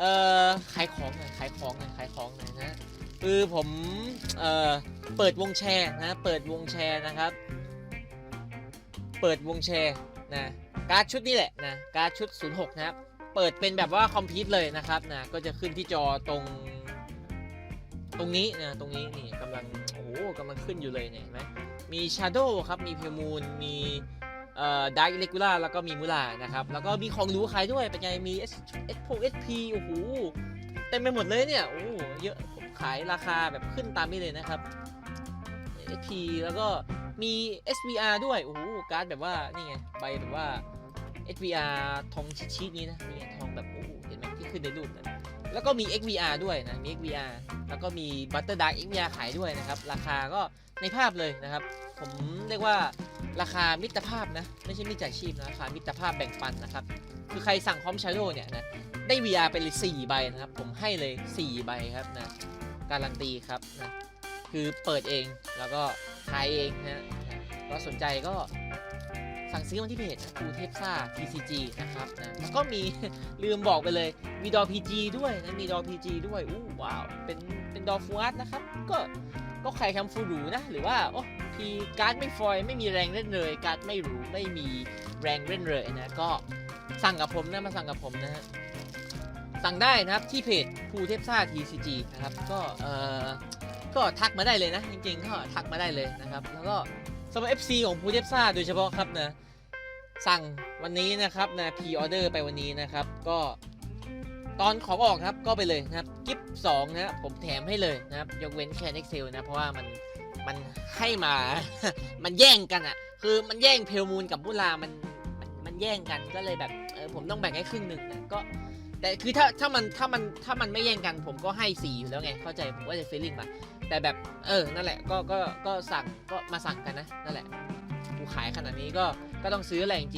เอ่อขายของหน่อยขายของหน่อยขายของหน่อยนะคือผมเอ่อเปิดวงแชร์นะเปิดวงแชร์นะครับ เปิดวงแชร์นะการ์ดชุดนี้แหละนะการ์ดชุด 06 นะครับ เปิดเป็นแบบว่าคอมพิวต์เลยนะครับนะก็จะขึ้นที่จอตรงตรงนี้นะตรงนี้นี่กำลังโอ้โหกำลังขึ้นอยู่เลยเนี่ยเห็นไหมมี Shadow ครับมีเพลมูนมี เอ่อดาร์กเลกูล่าแล้วก็มีมูลานะครับ แล้วก็มีของรู้ขายด้วย เป็นไง มี S S P S P โอ้โห เต็มไปหมดเลยเนี่ย โอ้โหเยอะ ขายราคาแบบขึ้นตามนี้เลยนะครับ S P แล้วก็มี S V R ด้วย โอ้โห การ์ดแบบว่า นี่ไง ใบแบบว่า S V R ทองชิดๆนี้นะ นี่ไงทองแบบ โอ้โหเห็นไหมที่ขึ้นในรูปนะแล้วก็มี X V R ด้วยนะ มี X V R แล้วก็มี Butter Dark X V R ขายด้วยนะครับ ราคาก็ในภาพเลยนะครับ ผมเรียกว่า ราคามิตรภาพนะ ไม่ใช่มิจฉาชีพนะราคามิตรภาพแบ่งปันนะครับ คือใครสั่งคอมชาโดเนี่ยนะ ได้ VR ไปเลย4ใบนะครับ ผมให้เลย 4 ใบครับนะ การันตีครับนะ คือเปิดเองแล้วก็ขายเองนะก็สนใจก็สั่งซื้อมาที่เพจนะครูเทพซ่า TCG นะครับนะแล้วก็มีลืมบอกไปเลยมีดอ PG ด้วยนะมีดอ PG ด้วยอู้ว้าวเป็นเป็นดอฟูอาร์นะครับ ก็ก็ใครทำฟูรูนะ หรือว่าโอ้พีการ์ดไม่ฟอยไม่มีแรงเล่นเลย การ์ดไม่หรูไม่มีแรงเล่นเลยนะ ก็สั่งกับผมนะมาสั่งกับผมนะฮะสั่งได้นะครับที่เพจภูเทพซ่า TCG นะครับก็เอ่อก็ทักมาได้เลยนะ จริงๆก็ทักมาได้เลยนะครับ แล้วก็สำหรับ FC ของภูเทพซ่าโดยเฉพาะครับนะสั่งวันนี้นะครับนะพ r ออเดอร์ไปวันนี้นะครับ ก็ตอนของออกครับก็ไปเลยนะครับกิฟสองนะผมแถมให้เลยนะครับ ยกเว้นแค่ Excel นะ เพราะว่ามัน มันให้มา มันแย่งกันอะ่ะ คือมันแย่งเพลมูลกับบุลามันมันมันแย่งกันก็เลยแบบเออผมต้องแบ่งให้ครึ่งหนึ่งนะก็ แต่คือถ้าถ้ามันถ้ามันถ้ามันไม่แย่งกัน ผมก็ให้สี่อยู่แล้วไงเข้าใจผมก็จะฟีลลิ่งมาแต่แบบเออนั่นแหละก็ก็ก็สั่งก็มาสั่งกันนะนั่นแหละกูขายขนาดนี้ก็ก็ต้องซื้อแหละจริง